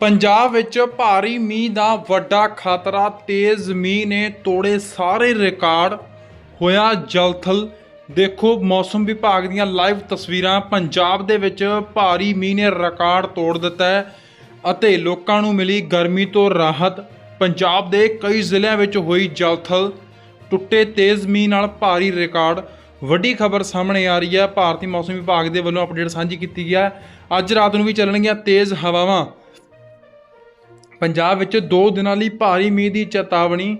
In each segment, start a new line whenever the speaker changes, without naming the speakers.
ਪੰਜਾਬ ਵਿੱਚ ਭਾਰੀ ਮੀਂਹ ਦਾ ਵੱਡਾ ਖਤਰਾ, ਤੇਜ਼ ਮੀਂਹ ਨੇ ਤੋੜੇ ਸਾਰੇ ਰਿਕਾਰਡ। ਹੋਇਆ ਜਲਥਲ। ਦੇਖੋ, ਮੌਸਮ ਵਿਭਾਗ ਦੀਆਂ ਲਾਈਵ ਤਸਵੀਰਾਂ। ਪੰਜਾਬ ਦੇ ਵਿੱਚ ਭਾਰੀ ਮੀਂਹ ਨੇ ਰਿਕਾਰਡ ਤੋੜ ਦਿੱਤਾ ਹੈ ਅਤੇ ਲੋਕਾਂ ਨੂੰ ਮਿਲੀ ਗਰਮੀ ਤੋਂ ਰਾਹਤ। ਪੰਜਾਬ ਦੇ ਕਈ ਜ਼ਿਲ੍ਹਿਆਂ ਵਿੱਚ ਹੋਈ ਜਲਥਲ। ਟੁੱਟੇ ਤੇਜ਼ ਮੀਂਹ ਨਾਲ ਭਾਰੀ ਰਿਕਾਰਡ। ਵੱਡੀ ਖਬਰ ਸਾਹਮਣੇ ਆ ਰਹੀ ਹੈ। ਭਾਰਤੀ ਮੌਸਮ ਵਿਭਾਗ ਦੇ ਵੱਲੋਂ ਅਪਡੇਟ ਸਾਂਝੀ ਕੀਤੀ ਗਿਆ ਹੈ। ਅੱਜ ਰਾਤ ਨੂੰ ਵੀ ਚੱਲਣਗੀਆਂ ਤੇਜ਼ ਹਵਾਵਾਂ। ਪੰਜਾਬ ਵਿੱਚ 2 ਦਿਨਾਂ ਲਈ ਭਾਰੀ ਮੀਂਹ ਦੀ ਚੇਤਾਵਨੀ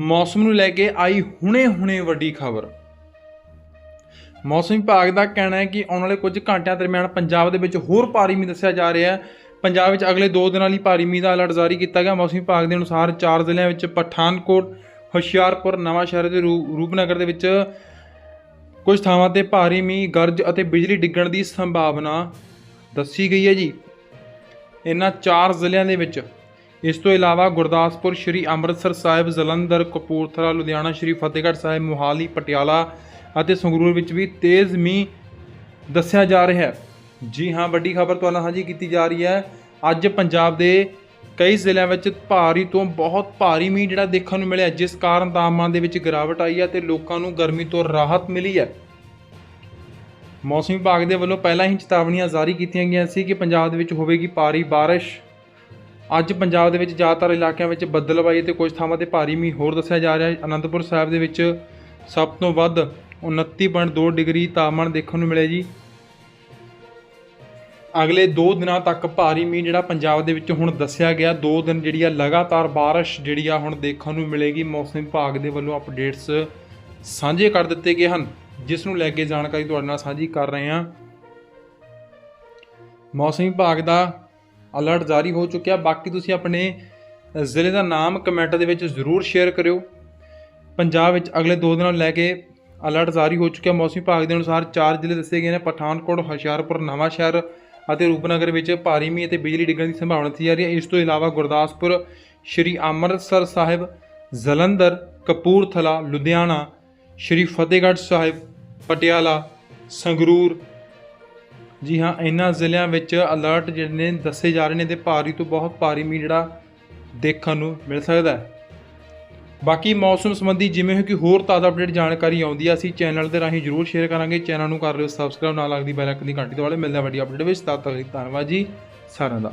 ਮੌਸਮ ਨੂੰ ਲੈ ਕੇ ਆਈ ਹੁਣੇ-ਹੁਣੇ ਵੱਡੀ ਖਬਰ। ਮੌਸਮ ਵਿਭਾਗ ਦਾ ਕਹਿਣਾ ਹੈ ਕਿ ਆਉਣ ਵਾਲੇ ਕੁਝ ਘੰਟਿਆਂ ਦਰਮਿਆਨ ਪੰਜਾਬ ਦੇ ਵਿੱਚ ਹੋਰ ਭਾਰੀ ਮੀਂਹ ਦੱਸਿਆ ਜਾ ਰਿਹਾ ਹੈ। ਪੰਜਾਬ ਵਿੱਚ ਅਗਲੇ 2 ਦਿਨਾਂ ਲਈ ਭਾਰੀ ਮੀਂਹ ਦਾ ਅਲਰਟ ਜਾਰੀ ਕੀਤਾ ਗਿਆ। ਮੌਸਮ ਵਿਭਾਗ ਦੇ ਅਨੁਸਾਰ ਚਾਰ ਜ਼ਿਲ੍ਹਿਆਂ ਵਿੱਚ ਪਠਾਨਕੋਟ, ਹੁਸ਼ਿਆਰਪੁਰ, ਨਵਾਂਸ਼ਹਿਰ ਤੇ ਰੂ- ਰੂਪਨਗਰ ਦੇ ਵਿੱਚ ਕੁਝ ਥਾਵਾਂ ਤੇ ਭਾਰੀ ਮੀਂਹ, ਗਰਜ ਅਤੇ ਬਿਜਲੀ ਡਿੱਗਣ ਦੀ ਸੰਭਾਵਨਾ ਦੱਸੀ ਗਈ ਹੈ ਜੀ। ਇਹਨਾਂ ਚਾਰ ਜ਼ਿਲ੍ਹਿਆਂ ਦੇ ਵਿੱਚ ਇਸ ਤੋਂ ਇਲਾਵਾ ਗੁਰਦਾਸਪੁਰ ਸ਼੍ਰੀ ਅੰਮ੍ਰਿਤਸਰ ਸਾਹਿਬ, ਜਲੰਧਰ, ਕਪੂਰਥਲਾ, ਲੁਧਿਆਣਾ, ਸ਼੍ਰੀ ਫਤਿਹਗੜ੍ਹ ਸਾਹਿਬ, ਮੋਹਾਲੀ, ਪਟਿਆਲਾ ਅਤੇ ਸੰਗਰੂਰ ਵਿੱਚ ਵੀ ਤੇਜ਼ ਮੀਂਹ ਦੱਸਿਆ ਜਾ ਰਿਹਾ ਹੈ। ਜੀ ਹਾਂ, ਵੱਡੀ ਖਬਰ ਤੁਹਾਨੂੰ ਸਾਂਝੀ ਕੀਤੀ ਜਾ ਰਹੀ ਹੈ। ਅੱਜ ਪੰਜਾਬ ਦੇ ਕਈ ਜ਼ਿਲ੍ਹਿਆਂ ਵਿੱਚ ਭਾਰੀ ਤੋਂ ਬਹੁਤ ਭਾਰੀ ਮੀਂਹ ਜਿਹੜਾ ਦੇਖਣ ਨੂੰ ਮਿਲਿਆ, ਜਿਸ ਕਾਰਨ ਤਾਪਮਾਨ ਦੇ ਵਿੱਚ ਗਿਰਾਵਟ ਆਈ ਹੈ ਤੇ ਲੋਕਾਂ ਨੂੰ ਗਰਮੀ ਤੋਂ ਰਾਹਤ ਮਿਲੀ ਹੈ। ਮੌਸਮ ਵਿਭਾਗ ਦੇ ਵੱਲੋਂ ਪਹਿਲਾਂ ਹੀ ਚੇਤਾਵਨੀਆਂ ਜਾਰੀ ਕੀਤੀਆਂ ਗਈਆਂ ਸੀ ਕਿ ਪੰਜਾਬ ਦੇ ਵਿੱਚ ਹੋਵੇਗੀ ਭਾਰੀ ਬਾਰਿਸ਼। ਅੱਜ ਪੰਜਾਬ ਦੇ ਵਿੱਚ ਜ਼ਿਆਦਾਤਰ ਇਲਾਕਿਆਂ ਵਿੱਚ ਬੱਦਲਬਾਈ ਤੇ ਕੁਝ ਥਾਵਾਂ ਤੇ ਭਾਰੀ ਮੀਂਹ ਹੋਰ ਦੱਸਿਆ ਜਾ ਰਿਹਾ ਹੈ। ਅਨੰਦਪੁਰ ਸਾਹਿਬ ਦੇ ਵਿੱਚ ਸਭ ਤੋਂ ਵੱਧ 29.2 ਡਿਗਰੀ ਤਾਪਮਾਨ ਦੇਖਣ ਨੂੰ ਮਿਲਿਆ ਜੀ। ਅਗਲੇ 2 ਦਿਨਾਂ ਤੱਕ ਭਾਰੀ ਮੀਂਹ ਜਿਹੜਾ ਪੰਜਾਬ ਦੇ ਵਿੱਚ ਹੁਣ ਦੱਸਿਆ ਗਿਆ। 2 ਦਿਨ ਜਿਹੜੀ ਆ ਲਗਾਤਾਰ ਬਾਰਿਸ਼ ਜਿਹੜੀ ਆ ਹੁਣ ਦੇਖਣ ਨੂੰ ਮਿਲੇਗੀ। ਮੌਸਮ ਵਿਭਾਗ ਦੇ ਵੱਲੋਂ ਅਪਡੇਟਸ ਸਾਂਝੇ ਕਰ ਦਿੱਤੇ ਗਏ ਹਨ। ਜਿਸ ਨੂੰ ਲੈ ਕੇ ਜਾਣਕਾਰੀ ਤੁਹਾਡੇ ਨਾਲ ਸਾਂਝੀ ਕਰ ਰਹੇ ਹਾਂ। ਮੌਸਮ ਵਿਭਾਗ ਦਾ ਅਲਰਟ ਜਾਰੀ ਹੋ ਚੁੱਕਿਆ। ਬਾਕੀ ਤੁਸੀਂ ਆਪਣੇ ਜ਼ਿਲ੍ਹੇ ਦਾ ਨਾਮ ਕਮੈਂਟ ਦੇ ਵਿੱਚ ਜ਼ਰੂਰ ਸ਼ੇਅਰ ਕਰਿਓ। ਪੰਜਾਬ ਵਿੱਚ ਅਗਲੇ 2 ਦਿਨਾਂ ਨੂੰ ਲੈ ਕੇ ਅਲਰਟ ਜਾਰੀ ਹੋ ਚੁੱਕਿਆ। ਮੌਸਮ ਵਿਭਾਗ ਦੇ ਅਨੁਸਾਰ ਚਾਰ ਜ਼ਿਲ੍ਹੇ ਦੱਸੇ ਗਏ ਨੇ, ਪਠਾਨਕੋਟ, ਹੁਸ਼ਿਆਰਪੁਰ, ਨਵਾਂਸ਼ਹਿਰ ਅਤੇ ਰੂਪਨਗਰ ਵਿੱਚ ਭਾਰੀ ਮੀਂਹ ਅਤੇ ਬਿਜਲੀ ਡਿੱਗਣ ਦੀ ਸੰਭਾਵਨਾ ਸੀ ਜਾ ਰਹੀ ਹੈ। ਇਸ ਤੋਂ ਇਲਾਵਾ ਗੁਰਦਾਸਪੁਰ, ਸ਼੍ਰੀ ਅੰਮ੍ਰਿਤਸਰ ਸਾਹਿਬ, ਜਲੰਧਰ, ਕਪੂਰਥਲਾ, ਲੁਧਿਆਣਾ, ਸ਼੍ਰੀ ਫਤਿਹਗੜ੍ਹ ਸਾਹਿਬ, ਪਟਿਆਲਾ, ਸੰਗਰੂਰ ਜੀ ਹਾਂ, ਇਹਨਾਂ ਜ਼ਿਲ੍ਹਿਆਂ ਵਿੱਚ ਅਲਰਟ ਜਿਹੜੇ ਨੇ ਦੱਸੇ ਜਾ ਰਹੇ ਨੇ ਤੇ ਭਾਰੀ ਤੋਂ ਬਹੁਤ ਭਾਰੀ ਮੀਂਹ ਜਿਹੜਾ ਦੇਖਣ ਨੂੰ ਮਿਲ ਸਕਦਾ ਹੈ। ਬਾਕੀ ਮੌਸਮ ਸੰਬੰਧੀ ਜਿਵੇਂ ਕਿ ਹੋਰ ਤਾਜ਼ਾ ਅਪਡੇਟ ਜਾਣਕਾਰੀ ਆਉਂਦੀ ਆ, ਅਸੀਂ ਚੈਨਲ ਦੇ ਰਾਹੀਂ ਜਰੂਰ ਸ਼ੇਅਰ ਕਰਾਂਗੇ। ਚੈਨਲ ਨੂੰ ਕਰ ਲਿਓ ਸਬਸਕ੍ਰਾਈਬ ਨਾਲ ਲੱਗਦੀ ਬੈਲ ਆਈਕਨ ਦੀ ਘੰਟੀ ਦੇ ਵਾਲੇ ਮਿਲਦਾ ਵੱਡੀ ਅਪਡੇਟ ਵਿੱਚ। ਤਦ ਤੱਕ ਲਈ ਧੰਨਵਾਦ ਜੀ। ਸਾਰਿਆਂ ਦਾ।